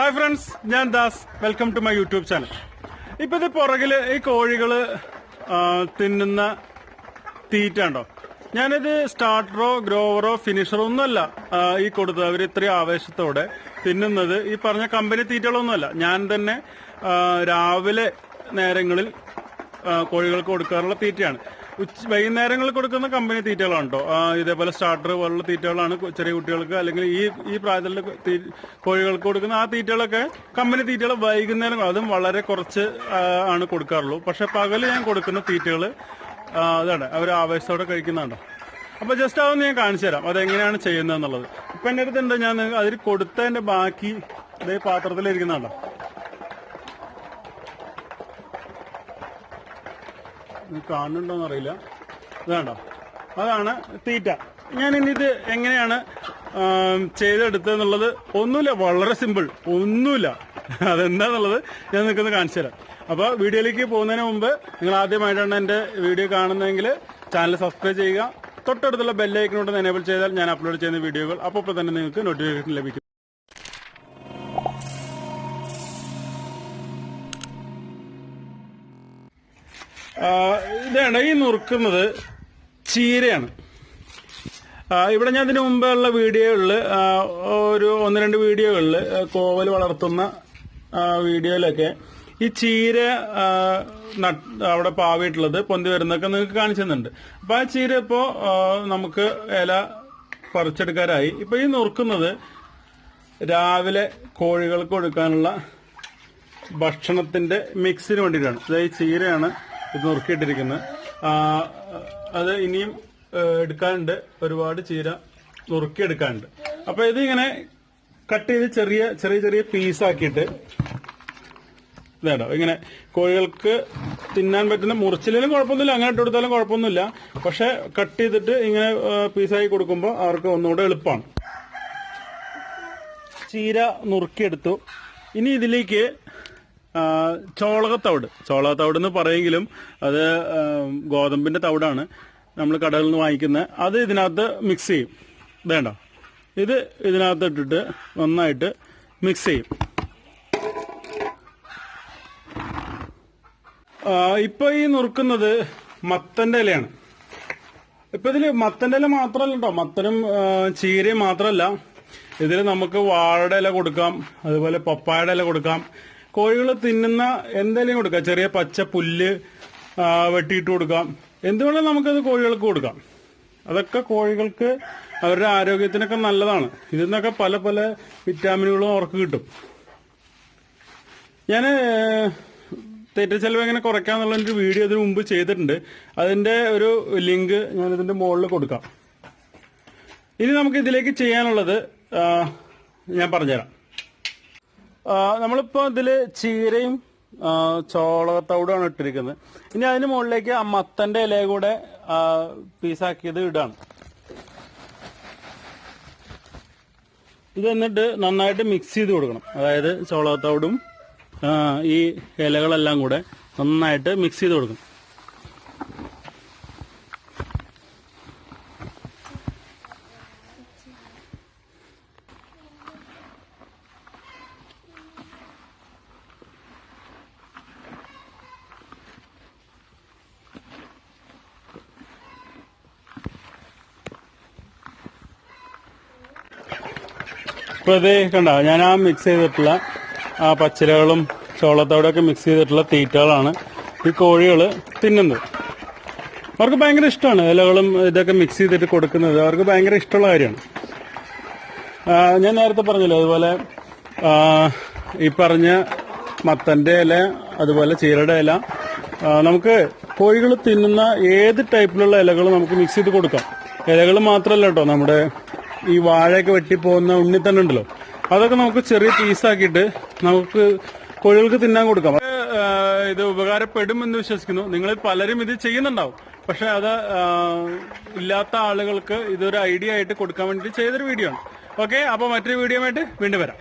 Hi friends ഞാൻ Das. Welcome to my YouTube channel ഇപ്പൊ ഇത് പുറകിൽ ഈ കോഴികൾ തിന്നുന്ന തീറ്റ ഉണ്ടോ ഞാനിത് സ്റ്റാർട്ടറോ ഗ്രോവറോ ഫിനിഷറോ ഒന്നുമല്ല ഈ കൊടുത്തത്. അവർ ഇത്രയും ആവേശത്തോടെ തിന്നുന്നത് ഈ പറഞ്ഞ കമ്പനി തീറ്റകളൊന്നുമല്ല. ഞാൻ തന്നെ രാവിലെ നേരങ്ങളിൽ കോഴികൾക്ക് കൊടുക്കാറുള്ള തീറ്റയാണ്. ഉച്ച വൈകുന്നേരങ്ങളിൽ കൊടുക്കുന്ന കമ്പനി തീറ്റകളാണ് ഇതേപോലെ സ്റ്റാർട്ടർ പോലുള്ള തീറ്റകളാണ് ചെറിയ കുട്ടികൾക്ക് അല്ലെങ്കിൽ ഈ ഈ പ്രായത്തിലുള്ള കോഴികൾക്ക് കൊടുക്കുന്ന ആ തീറ്റകളൊക്കെ കമ്പനി തീറ്റകൾ വൈകുന്നേരം അതും വളരെ കുറച്ച് ആണ് കൊടുക്കാറുള്ളൂ. പക്ഷെ പകൽ ഞാൻ കൊടുക്കുന്ന തീറ്റകൾ അതാണ് അവർ ആവേശത്തോടെ കഴിക്കുന്നുണ്ടോ അപ്പൊ ജസ്റ്റ് അതൊന്ന് ഞാൻ കാണിച്ചു തരാം. അതെങ്ങനെയാണ് ചെയ്യുന്നത് എന്നുള്ളത് ഇപ്പൊ എന്റെ എന്താ ഞാൻ അതിൽ കൊടുത്തതിന്റെ ബാക്കി ഇതേ പാത്രത്തിലിരിക്കുന്നുണ്ടോ ഇത് കാണുന്നുണ്ടോന്ന് അറിയില്ല ഇതാണ്ടോ അതാണ് തീറ്റ. ഞാൻ ഇനി ഇത് എങ്ങനെയാണ് ചെയ്തെടുത്തതെന്നുള്ളത് ഒന്നുമില്ല വളരെ സിമ്പിൾ. ഒന്നുമില്ല. അതെന്താന്നുള്ളത് ഞാൻ നിൽക്കുന്നത് കാണിച്ചു തരാം അപ്പൊ വീഡിയോയിലേക്ക് പോകുന്നതിന് മുമ്പ് നിങ്ങൾ ആദ്യമായിട്ടാണ് എന്റെ വീഡിയോ കാണുന്നതെങ്കിൽ ചാനൽ സബ്സ്ക്രൈബ് ചെയ്യുക. തൊട്ടടുത്തുള്ള ബെല്ലൈക്കനോട്ട് എനേബിൾ ചെയ്താൽ ഞാൻ അപ്ലോഡ് ചെയ്യുന്ന വീഡിയോകൾ അപ്പോൾ തന്നെ നിങ്ങൾക്ക് നോട്ടിഫിക്കേഷൻ ലഭിക്കും. ഇതാണ് ഈ നുറുക്കുന്നത് ചീരയാണ്. ഇവിടെ ഞാൻ ഇതിനു മുമ്പുള്ള വീഡിയോകളിൽ ഒരു ഒന്ന് രണ്ട് വീഡിയോകളിൽ കോവൽ വളർത്തുന്ന വീഡിയോയിലൊക്കെ ഈ ചീര അവിടെ പാവിയിട്ടുള്ളത് പൊന്തി വരുന്നൊക്കെ നിങ്ങൾക്ക് കാണിച്ചു തന്നിട്ടുണ്ട് അപ്പൊ ആ ചീര ഇപ്പോ നമുക്ക് ഇല പറിച്ചെടുക്കാനായി. ഇപ്പൊ ഈ നുറുക്കുന്നത് രാവിലെ കോഴികൾക്ക് കൊടുക്കാനുള്ള ഭക്ഷണത്തിന്റെ മിക്സിന് വേണ്ടിയിട്ടാണ്. അതായത് ചീരയാണ് ഇത് നുറുക്കിയിട്ടിരിക്കുന്നത് അത് ഇനിയും എടുക്കാനുണ്ട്. ഒരുപാട് ചീര നുറുക്കിയെടുക്കാനുണ്ട്. അപ്പൊ ഇത് ഇങ്ങനെ കട്ട് ചെയ്ത് ചെറിയ ചെറിയ ചെറിയ പീസാക്കിയിട്ട് ഇതാണോ ഇങ്ങനെ കോഴികൾക്ക് തിന്നാൻ പറ്റുന്ന മുറിച്ചിലും കുഴപ്പമൊന്നുമില്ല. അങ്ങനെ ഇട്ട് കൊടുത്താലും കുഴപ്പമൊന്നുമില്ല. പക്ഷെ കട്ട് ചെയ്തിട്ട് ഇങ്ങനെ പീസായി കൊടുക്കുമ്പോൾ അവർക്ക് ഒന്നുകൂടെ എളുപ്പമാണ്. ചീര നുറുക്കിയെടുത്തു. ഇനി ഇതിലേക്ക് ചോളകത്തവിട് ചോളകത്തവിട്. എന്ന് പറയെങ്കിലും അത് ഗോതമ്പിന്റെ തവിടാണ് നമ്മൾ കടകളിൽ നിന്ന് വാങ്ങിക്കുന്നത് അത് ഇതിനകത്ത് മിക്സ് ചെയ്യും. വേണ്ട. ഇത് ഇതിനകത്ത് ഇട്ടിട്ട് നന്നായിട്ട് മിക്സ് ചെയ്യും. ഇപ്പൊ ഈ നുറുക്കുന്നത് മത്തന്റെ ഇലയാണ്. ഇപ്പൊ ഇതിൽ മത്തന്റെ ഇല മാത്രമല്ല കേട്ടോ മത്തനും ചീരയും മാത്രമല്ല. ഇതിൽ നമുക്ക് വാഴയുടെ ഇല കൊടുക്കാം. അതുപോലെ പപ്പായയുടെ ഇല കൊടുക്കാം. കോഴികൾ തിന്നുന്ന എന്തെങ്കിലും കൊടുക്കാം. ചെറിയ പച്ച പുല്ല് വെട്ടിയിട്ട് കൊടുക്കാം. എന്തുകൊണ്ടും നമുക്കത് കോഴികൾക്ക് കൊടുക്കാം. അതൊക്കെ കോഴികൾക്ക് അവരുടെ ആരോഗ്യത്തിനൊക്കെ നല്ലതാണ്. ഇതിൽ നിന്നൊക്കെ പല പല വിറ്റാമിനുകളും അവർക്ക് കിട്ടും. ഞാൻ തെറ്റ ചെലവ് എങ്ങനെ കുറയ്ക്കാന്നുള്ള ഒരു വീഡിയോ ഇതിനു മുമ്പ് ചെയ്തിട്ടുണ്ട്. അതിന്റെ ഒരു ലിങ്ക് ഞാൻ ഇതിന്റെ മുകളിൽ കൊടുക്കാം. ഇനി നമുക്ക് ഇതിലേക്ക് ചെയ്യാനുള്ളത് ഞാൻ പറഞ്ഞുതരാം. നമ്മളിപ്പോ ഇതിൽ ചീരയും ആ, ചോളത്തവിടുമാണ് ഇട്ടിരിക്കുന്നത്. ഇനി അതിന് മുകളിലേക്ക് ആ മത്തന്റെ ഇല കൂടെ പീസാക്കിയത് ഇടാണ്. ഇത് എന്നിട്ട് നന്നായിട്ട് മിക്സ് ചെയ്ത് കൊടുക്കണം. അതായത് ചോളത്തവിടും ഈ ഇലകളെല്ലാം കൂടെ നന്നായിട്ട് മിക്സ് ചെയ്ത് കൊടുക്കണം. ഇപ്പൊ ഇത് കണ്ട ഞാൻ ആ മിക്സ് ചെയ്തിട്ടുള്ള ആ പച്ചിലകളും ചോളത്തോടൊക്കെ മിക്സ് ചെയ്തിട്ടുള്ള തീറ്റകളാണ് ഈ കോഴികൾ തിന്നുന്നത്. അവർക്ക് ഭയങ്കര ഇഷ്ടമാണ് ഇലകളും ഇതൊക്കെ മിക്സ് ചെയ്തിട്ട് കൊടുക്കുന്നത്. അവർക്ക് ഭയങ്കര ഇഷ്ടമുള്ള കാര്യമാണ്. ഞാൻ നേരത്തെ പറഞ്ഞല്ലോ അതുപോലെ ഈ പറഞ്ഞ മത്തന്റെ ഇല അതുപോലെ ചീരയുടെ ഇല നമുക്ക് കോഴികൾ തിന്നുന്ന ഏത് ടൈപ്പിലുള്ള ഇലകൾ നമുക്ക് മിക്സ് ചെയ്ത് കൊടുക്കാം. ഇലകൾ മാത്രമല്ല കേട്ടോ നമ്മുടെ ഈ വാഴയൊക്കെ വെട്ടിപ്പോകുന്ന ഉണ്ണിത്തന്നെ ഉണ്ടല്ലോ. അതൊക്കെ നമുക്ക് ചെറിയ പീസാക്കിയിട്ട് നമുക്ക് കോഴികൾക്ക് തിന്നാൻ കൊടുക്കാം. ഇത് ഉപകാരപ്പെടും എന്ന് വിശ്വസിക്കുന്നു. നിങ്ങൾ പലരും ഇത് ചെയ്യുന്നുണ്ടാവും. പക്ഷെ അത് ഇല്ലാത്ത ആളുകൾക്ക് ഇതൊരു ഐഡിയ ആയിട്ട് കൊടുക്കാൻ വേണ്ടി ചെയ്തൊരു വീഡിയോ ആണ്. ഓക്കെ അപ്പോൾ മറ്റൊരു വീഡിയോ ആയിട്ട് വീണ്ടും വരാം.